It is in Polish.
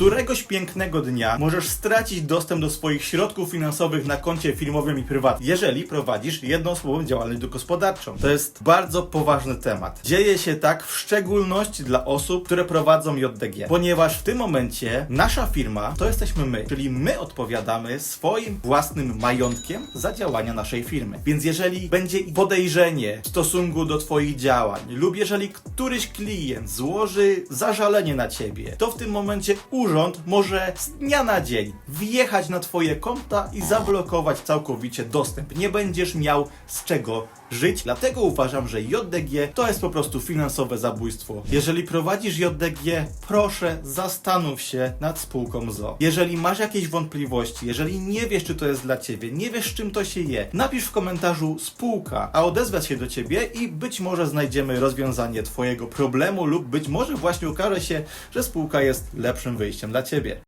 Któregoś pięknego dnia możesz stracić dostęp do swoich środków finansowych na koncie firmowym i prywatnym, jeżeli prowadzisz jednoosobową działalność gospodarczą. To jest bardzo poważny temat. Dzieje się tak w szczególności dla osób, które prowadzą JDG, ponieważ w tym momencie nasza firma to jesteśmy my, czyli my odpowiadamy swoim własnym majątkiem za działania naszej firmy. Więc jeżeli będzie podejrzenie w stosunku do Twoich działań, lub jeżeli któryś klient złoży zażalenie na Ciebie, to w tym momencie urząd może z dnia na dzień wjechać na Twoje konta i zablokować całkowicie dostęp. Nie będziesz miał z czego żyć. Dlatego uważam, że JDG to jest po prostu finansowe zabójstwo. Jeżeli prowadzisz JDG, proszę zastanów się nad spółką ZO. Jeżeli masz jakieś wątpliwości, jeżeli nie wiesz, czy to jest dla ciebie, nie wiesz, czym to się je, napisz w komentarzu spółka, a odezwę się do ciebie i być może znajdziemy rozwiązanie twojego problemu lub być może właśnie okaże się, że spółka jest lepszym wyjściem dla ciebie.